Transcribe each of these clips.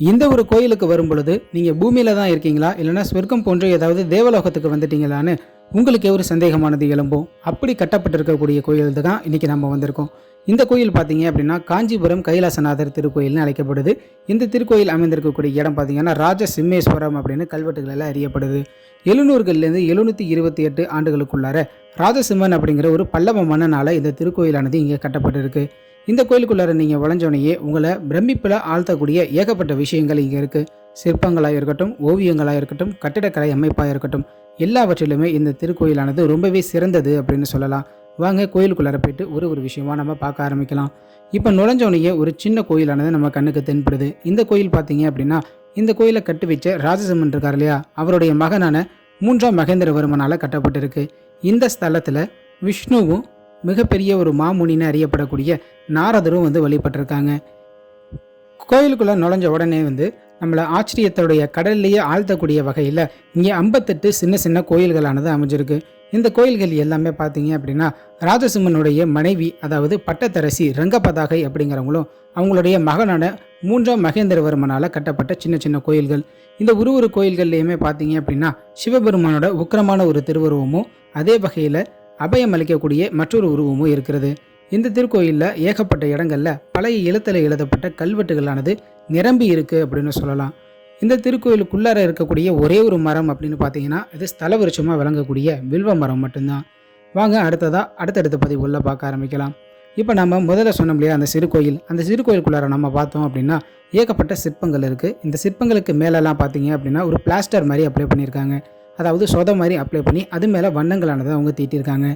இந்த ஒரு கோயிலுக்கு வரும் பொழுது நீங்கள் பூமியில தான் இருக்கீங்களா? இல்லைன்னா சொர்க்கம் போன்ற ஏதாவது தேவலோகத்துக்கு வந்துட்டீங்களான்னு உங்களுக்கே ஒரு சந்தேகமானது எழும்பும். அப்படி கட்டப்பட்டிருக்கக்கூடிய கோயில் தான் இன்னைக்கு நம்ம வந்திருக்கோம். இந்த கோயில் பார்த்தீங்க அப்படின்னா காஞ்சிபுரம் கைலாசநாதர் திருக்கோயில்னு அழைக்கப்படுது. இந்த திருக்கோயில் அமைந்திருக்கக்கூடிய இடம் பார்த்தீங்கன்னா ராஜ சிம்மேஸ்வரம் அப்படின்னு கல்வெட்டுகளில் அறியப்படுது. எழுநூறுகள்லேருந்து எழுநூற்றி இருபத்தி எட்டு ஆண்டுகளுக்குள்ளார ராஜசிம்மன் அப்படிங்கிற ஒரு பல்லவ மன்னனால இந்த திருக்கோயிலானது இங்கே கட்டப்பட்டிருக்கு. இந்த கோயிலுக்குள்ளார நீங்கள் வளைஞ்சோனையே உங்களை பிரமிப்பில் ஆழ்த்தக்கூடிய ஏகப்பட்ட விஷயங்கள் இங்கே இருக்குது சிற்பங்களாக இருக்கட்டும் ஓவியங்களாக இருக்கட்டும் கட்டிடக்கலை அமைப்பாக இருக்கட்டும் எல்லாவற்றிலுமே இந்த திருக்கோயிலானது ரொம்பவே சிறந்தது அப்படின்னு சொல்லலாம். வாங்க கோயிலுக்குள்ளார போயிட்டு ஒரு ஒரு விஷயமா நம்ம பார்க்க ஆரம்பிக்கலாம். இப்போ நுழைஞ்சோனையே ஒரு சின்ன கோயிலானது நம்ம கண்ணுக்கு தென்படுது. இந்த கோயில் பார்த்தீங்க அப்படின்னா இந்த கோயிலை கட்டி வச்ச ராஜசிம்மன் இருக்கார் இல்லையா? அவருடைய மகனான மூன்றாம் மகேந்திரவர்மனால் கட்டப்பட்டிருக்கு. இந்த ஸ்தலத்தில் விஷ்ணுவும் மிகப்பெரிய ஒரு மாமுனின்னு அறியப்படக்கூடிய நாரதரும் வந்து வழிபட்டிருக்காங்க. கோயிலுக்குள்ளே நுழைஞ்ச உடனே வந்து நம்மளை ஆச்சரியத்தோடைய கடல்லையே ஆழ்த்தக்கூடிய வகையில் இங்கே ஐம்பத்தெட்டு சின்ன சின்ன கோயில்களானது அமைஞ்சிருக்கு. இந்த கோயில்கள் எல்லாமே பார்த்தீங்க அப்படின்னா ராஜசிம்மனுடைய மனைவி அதாவது பட்டத்தரசி ரங்கபதாகை அப்படிங்கிறவங்களும் அவங்களுடைய மகனான மூன்றாம் மகேந்திரவர்மனால் கட்டப்பட்ட சின்ன சின்ன கோயில்கள். இந்த ஒரு ஒரு கோயில்கள்லையுமே பார்த்தீங்க அப்படின்னா சிவபெருமானோட உக்கிரமான ஒரு திருவுருவமும் அதே வகையில் அபயம் அளிக்கக்கூடிய மற்றொரு உருவமும் இருக்கிறது. இந்த திருக்கோயிலில் ஏகப்பட்ட இடங்களில் பழைய எழுத்தில் எழுதப்பட்ட கல்வெட்டுகளானது நிரம்பி இருக்கு அப்படின்னு சொல்லலாம். இந்த திருக்கோயிலுக்குள்ளார இருக்கக்கூடிய ஒரே ஒரு மரம் அப்படின்னு பார்த்தீங்கன்னா இது ஸ்தல விருட்சமாக விளங்கக்கூடிய வில்வ மரம் மட்டும்தான். வாங்க அடுத்ததாக அடுத்தடுத்த பதிவுள்ள பார்க்க ஆரம்பிக்கலாம். இப்போ நம்ம முதல்ல சொன்னோம் இல்லையா அந்த சிறு கோயில். அந்த சிறு கோயிலுக்குள்ளார நம்ம பார்த்தோம் அப்படின்னா ஏகப்பட்ட சிற்பங்கள் இருக்குது இந்த சிற்பங்களுக்கு மேலெல்லாம் பார்த்தீங்க அப்படின்னா ஒரு பிளாஸ்டர் மாதிரி அப்ளை பண்ணியிருக்காங்க. அதாவது சொத மாதிரி அப்ளை பண்ணி அது மேலே வண்ணங்களானதை அவங்க தீட்டியிருக்காங்க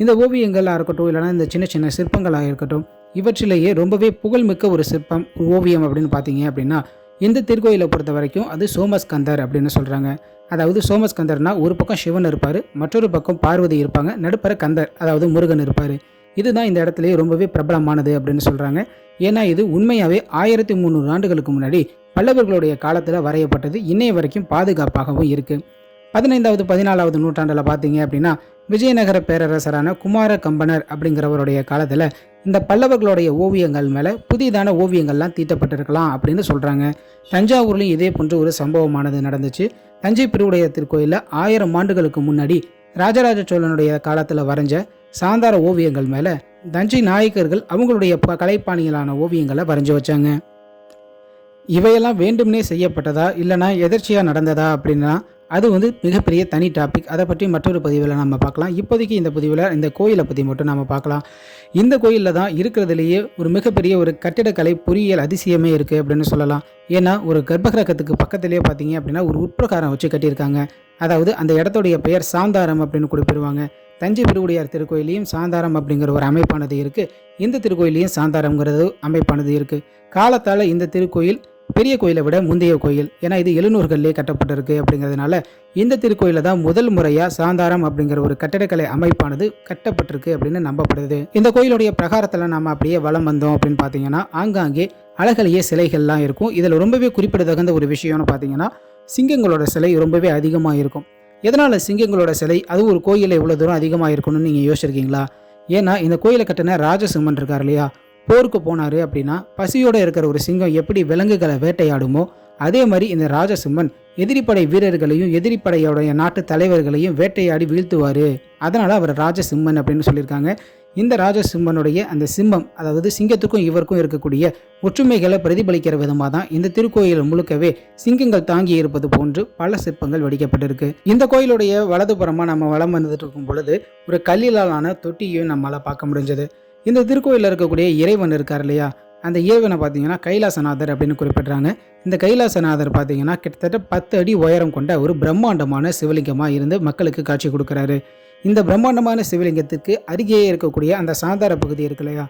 இந்த ஓவியங்களாக இருக்கட்டும் இல்லைனா இந்த சின்ன சின்ன சிற்பங்களாக இருக்கட்டும் இவற்றிலேயே ரொம்பவே புகழ்மிக்க ஒரு சிற்பம் ஓவியம் அப்படின்னு பார்த்தீங்க அப்படின்னா இந்த திருக்கோயிலை பொறுத்த வரைக்கும் அது சோமஸ்கந்தர் அப்படின்னு சொல்கிறாங்க அதாவது சோமஸ்கந்தர்னா ஒரு பக்கம் சிவன் இருப்பார் மற்றொரு பக்கம் பார்வதி இருப்பாங்க நடுப்பற கந்தர் அதாவது முருகன் இருப்பார். இதுதான் இந்த இடத்துலயே ரொம்பவே பிரபலமானது அப்படின்னு சொல்கிறாங்க ஏன்னா இது உண்மையாகவே ஆயிரத்தி முந்நூறு ஆண்டுகளுக்கு முன்னாடி பல்லவர்களுடைய காலத்தில் வரையப்பட்டது இன்னைய வரைக்கும் பாதுகாப்பாகவும் இருக்குது பதினைந்தாவது பதினாலாவது நூற்றாண்டில் பார்த்தீங்க அப்படின்னா விஜயநகர பேரரசரான குமார கம்பனர் அப்படிங்கிறவருடைய காலத்தில் இந்த பல்லவர்களுடைய ஓவியங்கள் மேலே புதிதான ஓவியங்கள்லாம் தீட்டப்பட்டிருக்கலாம் அப்படின்னு சொல்கிறாங்க தஞ்சாவூர்லேயும் இதே போன்ற ஒரு சம்பவமானது நடந்துச்சு. தஞ்சை பெருவுடைய திருக்கோயிலில் ஆயிரம் ஆண்டுகளுக்கு முன்னாடி ராஜராஜ சோழனுடைய காலத்தில் வரைஞ்ச சாந்தார ஓவியங்கள் மேலே தஞ்சை நாயக்கர்கள் அவங்களுடைய ப கலைப்பாணிகளான ஓவியங்களை வரைஞ்சி வச்சாங்க. இவையெல்லாம் வேண்டும்னே செய்யப்பட்டதா இல்லைனா எதர்ச்சியாக நடந்ததா அப்படின்னா அது வந்து மிகப்பெரிய தனி டாபிக் அதை பற்றி மற்றொரு பதிவில் நம்ம பார்க்கலாம். இப்போதைக்கு இந்த பதிவில் இந்த கோயிலை பற்றி மட்டும் நம்ம பார்க்கலாம். இந்த கோயிலில் தான் இருக்கிறதுலேயே ஒரு மிகப்பெரிய ஒரு கட்டிடக்கலை பொறியியல் அதிசயமே இருக்குது அப்படின்னு சொல்லலாம். ஏன்னா ஒரு கர்ப்பகிரகத்துக்கு பக்கத்துலேயே பார்த்தீங்க அப்படின்னா ஒரு உட்பிரகாரம் வச்சு கட்டியிருக்காங்க. அதாவது அந்த இடத்துடைய பெயர் சாந்தாரம் அப்படின்னு குறிப்பிடுவாங்க தஞ்சை பெருவுடையார் திருக்கோயிலையும் சாந்தாரம் அப்படிங்கிற ஒரு அமைப்பானது இருக்குது இந்த திருக்கோயிலையும் சாந்தாரம்ங்கிறது அமைப்பானது இருக்குது காலத்தால் இந்த திருக்கோயில் பெரிய கோயிலை விட முந்தைய கோயில். ஏன்னா இது எழுநூறுகள்லேயே கட்டப்பட்டிருக்கு அப்படிங்கிறதுனால இந்த திருக்கோயிலில் தான் முதல் முறையாக சாந்தாரம் அப்படிங்கிற ஒரு கட்டடக்கலை அமைப்பானது கட்டப்பட்டிருக்கு அப்படின்னு நம்பப்படுது. இந்த கோயிலுடைய பிரகாரத்தில் நம்ம அப்படியே வலம் வந்தோம் அப்படின்னு பார்த்தீங்கன்னா ஆங்காங்கே அழகழிய சிலைகள்லாம் இருக்கும். இதில் ரொம்பவே குறிப்பிடத்தகுந்த ஒரு விஷயம்னு பார்த்தீங்கன்னா சிங்கங்களோட சிலை ரொம்பவே அதிகமாக இருக்கும். எதனால் சிங்கங்களோட சிலை? அதுவும் ஒரு கோயிலில் இவ்வளோ தூரம் அதிகமாக இருக்கணும்னு நீங்கள் யோசிச்சிருக்கீங்களா? ஏன்னா இந்த கோயிலை கட்டின ராஜசிம்மன் இருக்கார் இல்லையா? போருக்கு போனார் அப்படின்னா பசியோடு இருக்கிற ஒரு சிங்கம் எப்படி விலங்குகளை வேட்டையாடுமோ அதே மாதிரி இந்த ராஜசிம்மன் எதிரிப்படை வீரர்களையும் எதிரிப்படையோடைய நாட்டு தலைவர்களையும் வேட்டையாடி வீழ்த்துவார். அதனால் அவர் ராஜசிம்மன் அப்படின்னு சொல்லியிருக்காங்க. இந்த ராஜசிம்மனுடைய அந்த சிம்மம் அதாவது சிங்கத்துக்கும் இவருக்கும் இருக்கக்கூடிய ஒற்றுமைகளை பிரதிபலிக்கிற விதமாக தான் இந்த திருக்கோயில் முழுக்கவே சிங்கங்கள் தாங்கி இருப்பது போன்று பல சிற்பங்கள் வடிக்கப்பட்டிருக்கு. இந்த கோயிலுடைய வலதுபுறமாக நம்ம வளம் வந்துட்டு இருக்கும் பொழுது ஒரு கல்லிலான தொட்டியும் நம்மளால் பார்க்க முடிஞ்சது. இந்த திருக்கோயிலில் இருக்கக்கூடிய இறைவன் இருக்கார் இல்லையா? அந்த இறைவனை பார்த்தீங்கன்னா கைலாசநாதர் அப்படின்னு குறிப்பிட்றாங்க. இந்த கைலாசநாதர் பார்த்தீங்கன்னா கிட்டத்தட்ட பத்து அடி உயரம் கொண்ட ஒரு பிரம்மாண்டமான சிவலிங்கமாக இருந்து மக்களுக்கு காட்சி கொடுக்குறாரு. இந்த பிரம்மாண்டமான சிவலிங்கத்துக்கு அருகே இருக்கக்கூடிய அந்த சாந்தார பகுதி இருக்கு இல்லையா?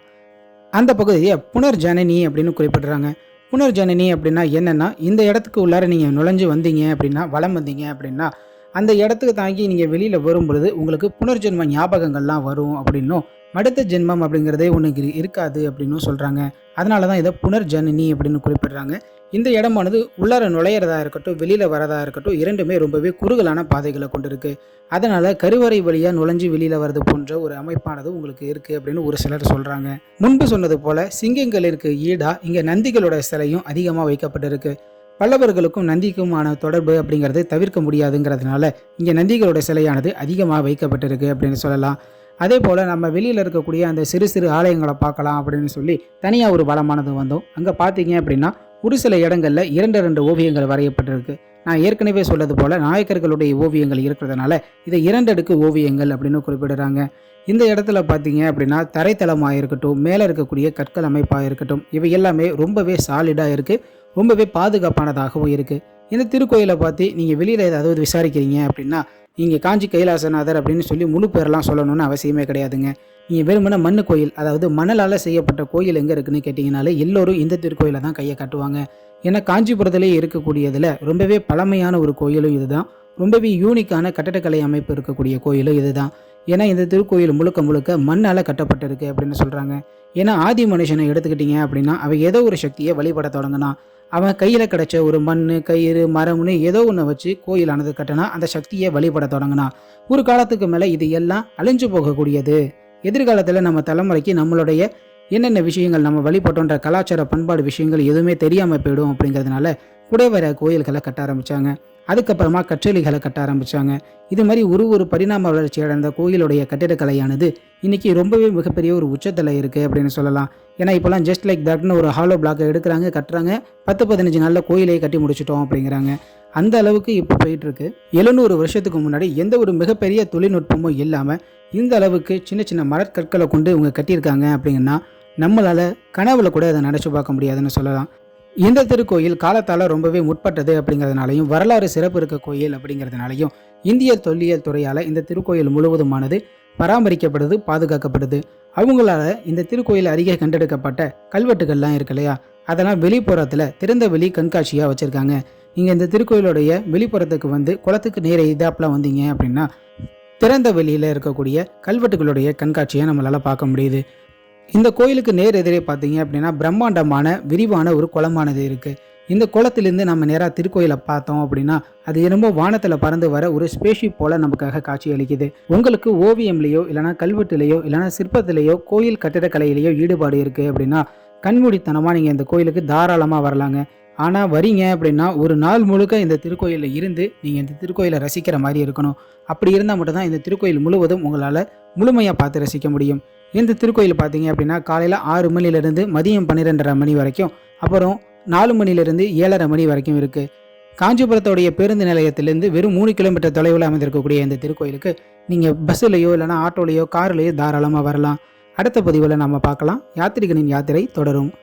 அந்த பகுதியை புனர்ஜனனி அப்படின்னு குறிப்பிடுறாங்க. புனர்ஜனனி அப்படின்னா என்னென்னா இந்த இடத்துக்கு உள்ளார நீங்கள் நுழைஞ்சு வந்தீங்க அப்படின்னா வலம் வந்தீங்க அப்படின்னா அந்த இடத்துக்கு தாங்கி நீங்கள் வெளியில் வரும் பொழுது உங்களுக்கு புனர்ஜென்ம ஞாபகங்கள்லாம் வரும் அப்படின்னும் அடுத்த ஜென்மம் அப்படிங்கிறதே ஒன்று இருக்காது அப்படின்னும் சொல்கிறாங்க அதனால தான் இதை புனர்ஜனனி அப்படின்னு குறிப்பிடுறாங்க. இந்த இடமானது உள்ளார நுழையிறதா இருக்கட்டும் வெளியில் வரதா இருக்கட்டும் இரண்டுமே ரொம்பவே குறுகலான பாதைகளை கொண்டிருக்கு. அதனால் கருவறை வழியாக நுழைஞ்சு வெளியில் வர்றது போன்ற ஒரு அமைப்பானது உங்களுக்கு இருக்குது அப்படின்னு ஒரு சிலர் சொல்கிறாங்க முன்பு சொன்னது போல் சிங்கங்களுக்கு ஈடாக இங்கே நந்திகளோட சிலையும் அதிகமாக வைக்கப்பட்டிருக்கு. பல்லவர்களுக்கும் நந்திக்குமான தொடர்பு அப்படிங்கிறது தவிர்க்க முடியாதுங்கிறதுனால இங்கே நந்திகளோட சிலையானது அதிகமாக வைக்கப்பட்டிருக்கு அப்படின்னு சொல்லலாம். அதே போல் நம்ம வெளியில் இருக்கக்கூடிய அந்த சிறு சிறு ஆலயங்களை பார்க்கலாம் அப்படின்னு சொல்லி தனியாக ஒரு வளமானது வந்தோம். அங்கே பார்த்தீங்க அப்படின்னா ஒரு சில இடங்களில் இரண்டு ரெண்டு ஓவியங்கள் வரையப்பட்டிருக்கு. நான் ஏற்கனவே சொல்லது போல் நாயக்கர்களுடைய ஓவியங்கள் இருக்கிறதுனால இதை இரண்டடுக்கு ஓவியங்கள் அப்படின்னு குறிப்பிடுறாங்க. இந்த இடத்துல பார்த்தீங்க அப்படின்னா தரைத்தளமாக இருக்கட்டும் மேலே இருக்கக்கூடிய கற்கள் அமைப்பாக இருக்கட்டும் இவை எல்லாமே ரொம்பவே சாலிடாக இருக்குது ரொம்பவே பாதுகாப்பானதாகவும் இருக்குது இந்த திருக்கோயிலை பார்த்து நீங்கள் வெளியில் ஏதாவது விசாரிக்கிறீங்க அப்படின்னா நீங்கள் காஞ்சி கைலாசநாதர் அப்படின்னு சொல்லி முழு பேரெல்லாம் சொல்லணும்னு அவசியமே கிடையாதுங்க. நீங்கள் வெறுமனே மண்ணு கோயில் அதாவது மணலால் செய்யப்பட்ட கோயில் எங்கே இருக்குன்னு கேட்டிங்கனாலே எல்லோரும் இந்த திருக்கோயிலை தான் கையை காட்டுவாங்க. ஏன்னா காஞ்சிபுரத்திலே இருக்கக்கூடியதில் ரொம்பவே பழமையான ஒரு கோயிலும் இதுதான். ரொம்பவே யூனிக்கான கட்டடக்கலை அமைப்பு இருக்கக்கூடிய கோயிலும் இதுதான். ஏன்னா இந்த திருக்கோயில் முழுக்க முழுக்க மண்ணால் கட்டப்பட்டிருக்கு அப்படின்னு சொல்கிறாங்க ஏன்னா ஆதி மனுஷனை எடுத்துக்கிட்டீங்க அப்படின்னா அவன் ஏதோ ஒரு சக்தியை வழிபட தொடங்கினான் அவன் கையில் கிடைச்ச ஒரு மண் கயிறு மரம்னு ஏதோ ஒன்று வச்சு கோயிலானது கட்டினா அந்த சக்தியை வழிபட தொடங்கினான் ஒரு காலத்துக்கு மேலே இது எல்லாம் அழிஞ்சு போகக்கூடியது. எதிர்காலத்தில் நம்ம தலைமுறைக்கு நம்மளுடைய என்னென்ன விஷயங்கள் நம்ம வழிபட்டோன்ற கலாச்சார பண்பாடு விஷயங்கள் எதுவுமே தெரியாமல் போயிடும் அப்படிங்கிறதுனால குடைவர கோயில்களை கட்ட ஆரம்பித்தாங்க அதுக்கப்புறமா கற்றளிகளை கட்ட ஆரம்பித்தாங்க இது மாதிரி ஒரு ஒரு பரிணாம வளர்ச்சி அடைந்த கோயிலுடைய கட்டிடக்கலையானது இன்னைக்கு ரொம்பவே மிகப்பெரிய ஒரு உச்சத்தில் இருக்குது அப்படின்னு சொல்லலாம். ஏன்னா இப்போலாம் ஜஸ்ட் லைக் தட்னு ஒரு ஹாலோ பிளாக்கை எடுக்கிறாங்க கட்டுறாங்க. பத்து பதினஞ்சு நாளில் கோயிலையே கட்டி முடிச்சிட்டோம் அப்படிங்கிறாங்க. அந்த அளவுக்கு இப்போ போயிட்டுருக்கு எழுநூறு வருஷத்துக்கு முன்னாடி எந்த ஒரு மிகப்பெரிய தொழில்நுட்பமும் இல்லாமல் இந்த அளவுக்கு சின்ன சின்ன மரக்கற்களை கொண்டு இவங்க கட்டியிருக்காங்க அப்படிங்கன்னா நம்மளால் கனவுல கூட அதை நினச்சி பார்க்க முடியாதுன்னு சொல்லலாம். இந்த திருக்கோயில் காலத்தால் ரொம்பவே முற்பட்டது அப்படிங்கிறதுனாலையும் வரலாறு சிறப்பு இருக்க கோயில் அப்படிங்கிறதுனாலையும் இந்திய தொல்லியல் துறையால் இந்த திருக்கோயில் முழுவதுமானது பராமரிக்கப்படுது பாதுகாக்கப்படுது. அவங்களால இந்த திருக்கோயில் அருகே கண்டெடுக்கப்பட்ட கல்வெட்டுகள்லாம் இருக்கு இல்லையா? அதெல்லாம் வெளிப்புறத்தில் திறந்த வெளி கண்காட்சியாக வச்சுருக்காங்க. நீங்கள் இந்த திருக்கோயிலுடைய வெளிப்புறத்துக்கு வந்து குளத்துக்கு நேர இதாப்பில் வந்தீங்க அப்படின்னா திறந்த வெளியில் இருக்கக்கூடிய கல்வெட்டுகளுடைய கண்காட்சியை நம்மளால் பார்க்க முடியுது. இந்த கோயிலுக்கு நேர் எதிரே பார்த்தீங்க அப்படின்னா பிரம்மாண்டமான விரிவான ஒரு குளமானது இருக்குது இந்த குளத்திலிருந்து நம்ம நேராக திருக்கோயிலை பார்த்தோம் அப்படின்னா அது என்னமோ வானத்தில் பறந்து வர ஒரு ஸ்பேஷிப் போல் நமக்காக காட்சி அளிக்குது. உங்களுக்கு ஓவியம்லேயோ இல்லைனா கல்வெட்டுலேயோ இல்லைனா சிற்பத்திலேயோ கோயில் கட்டிடக்கலையிலேயோ ஈடுபாடு இருக்குது அப்படின்னா கண்மூடித்தனமாக நீங்கள் இந்த கோயிலுக்கு தாராளமாக வரலாங்க. ஆனால் வரீங்க அப்படின்னா ஒரு நாள் முழுக்க இந்த திருக்கோயிலில் இருந்து நீங்கள் இந்த திருக்கோயிலை ரசிக்கிற மாதிரி இருக்கணும். அப்படி இருந்தால் மட்டும்தான் இந்த திருக்கோயில் முழுவதும் உங்களால் முழுமையாக பார்த்து ரசிக்க முடியும். இந்த திருக்கோயில் பார்த்தீங்க அப்படின்னா காலையில் ஆறு மணிலேருந்து மதியம் பன்னிரெண்டரை மணி வரைக்கும் அப்புறம் நாலு மணிலேருந்து ஏழரை மணி வரைக்கும் இருக்குது காஞ்சிபுரத்தோடைய பேருந்து நிலையத்திலேருந்து வெறும் மூணு கிலோமீட்டர் தொலைவில் அமைந்திருக்கக்கூடிய இந்த திருக்கோயிலுக்கு நீங்கள் பஸ்ஸுலேயோ இல்லைனா ஆட்டோலேயோ கார்லேயோ தாராளமாக வரலாம். அடுத்த பதிவில் நம்ம பார்க்கலாம். யாத்திரிகனின் யாத்திரை தொடரும்.